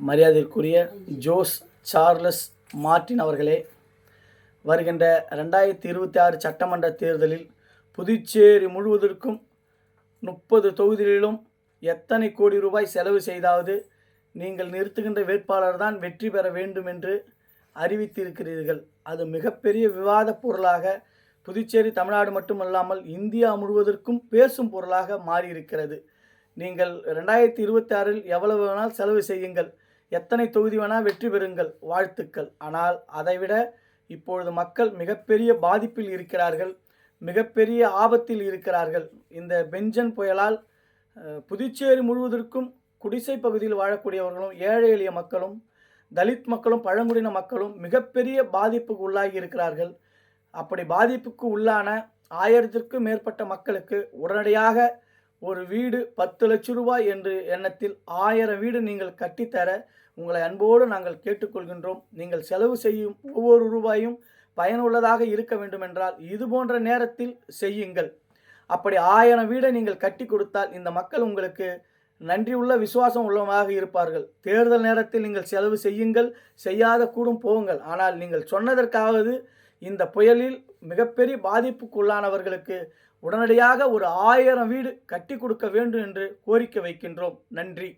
மரியாதைக்குரிய Jose Charles Martin அவர்களே வருகின்ற ரெண்டாயிரத்தி இருபத்தி ஆறு சட்டமன்ற தேர்தலில் புதுச்சேரி முழுவதற்கும் முப்பது தொகுதிகளிலும் எத்தனை கோடி ரூபாய் செலவு செய்தாவது நீங்கள் நிறுத்துகின்ற வேட்பாளர் தான் வெற்றி பெற வேண்டும் என்று அறிவித்திருக்கிறீர்கள். அது மிகப்பெரிய விவாத பொருளாக புதுச்சேரி தமிழ்நாடு மட்டுமல்லாமல் இந்தியா முழுவதற்கும் பேசும் பொருளாக மாறியிருக்கிறது. நீங்கள் ரெண்டாயிரத்தி இருபத்தி ஆறில் எவ்வளவு வேணால் செலவு செய்யுங்கள். எத்தனை தொகுதி வேணால் வெற்றி பெறுங்கள் வாழ்த்துக்கள். ஆனால் அதைவிட இப்பொழுது மக்கள் மிகப்பெரிய பாதிப்பில் இருக்கிறார்கள் மிகப்பெரிய ஆபத்தில் இருக்கிறார்கள். இந்த பெஞ்சன் புயலால் புதுச்சேரி முழுவதற்கும் குடிசை பகுதியில் வாழக்கூடியவர்களும் ஏழை எளிய மக்களும் தலித் மக்களும் பழங்குடியின மக்களும் மிகப்பெரிய பாதிப்புக்கு உள்ளாகி இருக்கிறார்கள். அப்படி பாதிப்புக்கு உள்ளான ஆயிரத்திற்கும் மேற்பட்ட மக்களுக்கு உடனடியாக ஒரு வீடு பத்து லட்சம் ரூபாய் என்று எண்ணத்தில் ஆயிரம் வீடு நீங்கள் கட்டித்தர உங்களை அன்போடு நாங்கள் கேட்டுக்கொள்கின்றோம். நீங்கள் செலவு செய்யும் ஒவ்வொரு ரூபாயும் பயனுள்ளதாக இருக்க வேண்டுமென்றால் இது போன்ற நேரத்தில் செய்யுங்கள். அப்படி ஆயிரம் வீடை நீங்கள் கட்டி கொடுத்தால் இந்த மக்கள் உங்களுக்கு நன்றியுள்ள விசுவாசம் உள்ளவமாக இருப்பார்கள். தேர்தல் நேரத்தில் நீங்கள் செலவு செய்யுங்கள் செய்யாத கூடும் போங்கள். ஆனால் நீங்கள் சொன்னதற்காவது இந்த புயலில் மிகப்பெரிய பாதிப்புக்குள்ளானவர்களுக்கு உடனடியாக ஒரு ஆயிரம் வீடு கட்டி கொடுக்க வேண்டும் என்று கோரிக்கை வைக்கின்றோம். நன்றி.